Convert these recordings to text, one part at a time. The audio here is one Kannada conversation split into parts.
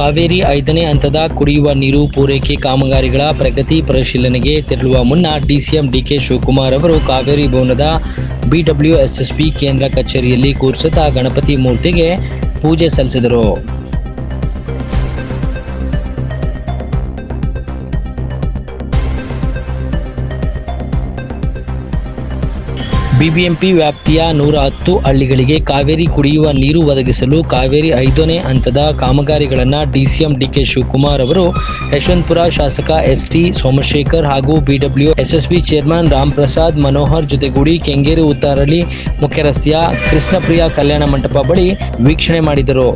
ಕಾವೇರಿ ಐದನೇ ಹಂತದ ಕುಡಿಯುವ ನೀರು ಪೂರೈಕೆ ಕಾಮಗಾರಿಗಳ ಪ್ರಗತಿ ಪರಿಶೀಲನೆಗೆ ತೆರಳುವ ಮುನ್ನ ಡಿಸಿಎಂ ಡಿಕೆ ಶಿವಕುಮಾರ್ ಅವರು ಕಾವೇರಿ ಭವನದ ಬಿಡಬ್ಲ್ಯೂಎಸ್ಎಸ್ಪಿ ಕೇಂದ್ರ ಕಚೇರಿಯಲ್ಲಿ ಕೂರಿಸುತ್ತಾ ಗಣಪತಿ ಮೂರ್ತಿಗೆ ಪೂಜೆ ಸಲ್ಲಿಸಿದರು. ಬಿಬಿಎಂಪಿ ವ್ಯಾಪ್ತಿಯ ನೂರ ಹತ್ತು ಹಳ್ಳಿಗಳಿಗೆ ಕಾವೇರಿ ಕುಡಿಯುವ ನೀರು ಒದಗಿಸಲು ಕಾವೇರಿ ಐದನೇ ಹಂತದ ಕಾಮಗಾರಿಗಳನ್ನು ಡಿಸಿಎಂ ಡಿಕೆ ಶಿವಕುಮಾರ್ ಅವರು ಯಶವಂತಪುರ ಶಾಸಕ ಎಸ್ ಟಿ ಸೋಮಶೇಖರ್ ಹಾಗೂ BW SSB chairman Ram Prasad Manohar ಜೊತೆಗೂಡಿ ಕೆಂಗೇರಿ ಉತ್ತಾರಳ್ಳಿ ಮುಖ್ಯರಸ್ತೆಯ ಕೃಷ್ಣಪ್ರಿಯ ಕಲ್ಯಾಣ ಮಂಟಪ ಬಳಿ ವೀಕ್ಷಣೆ ಮಾಡಿದರು.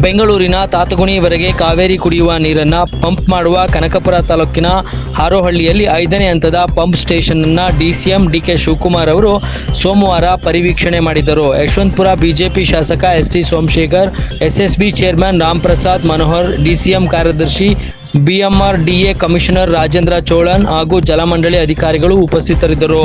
ಬೆಂಗಳೂರಿನ ತಾತಗುಣಿವರೆಗೆ ಕಾವೇರಿ ಕುಡಿಯುವ ನೀರನ್ನು ಪಂಪ್ ಮಾಡುವ ಕನಕಪುರ ತಾಲೂಕಿನ ಹಾರೋಹಳ್ಳಿಯಲ್ಲಿ ಐದನೇ ಹಂತದ ಪಂಪ್ ಸ್ಟೇಷನ್ ಅನ್ನು ಡಿಸಿಎಂ ಡಿಕೆ ಶಿವಕುಮಾರ್ ಅವರು ಸೋಮವಾರ ಪರಿವೀಕ್ಷಣೆ ಮಾಡಿದರು. ಯಶವಂತಪುರ ಬಿಜೆಪಿ ಶಾಸಕ S T Somashekhar, SSB chairman Ram Prasad Manohar, DCM ಕಾರ್ಯದರ್ಶಿ BMRDA commissioner Rajendra Cholan ಹಾಗೂ ಜಲಮಂಡಳಿ ಅಧಿಕಾರಿಗಳು ಉಪಸ್ಥಿತರಿದ್ದರು.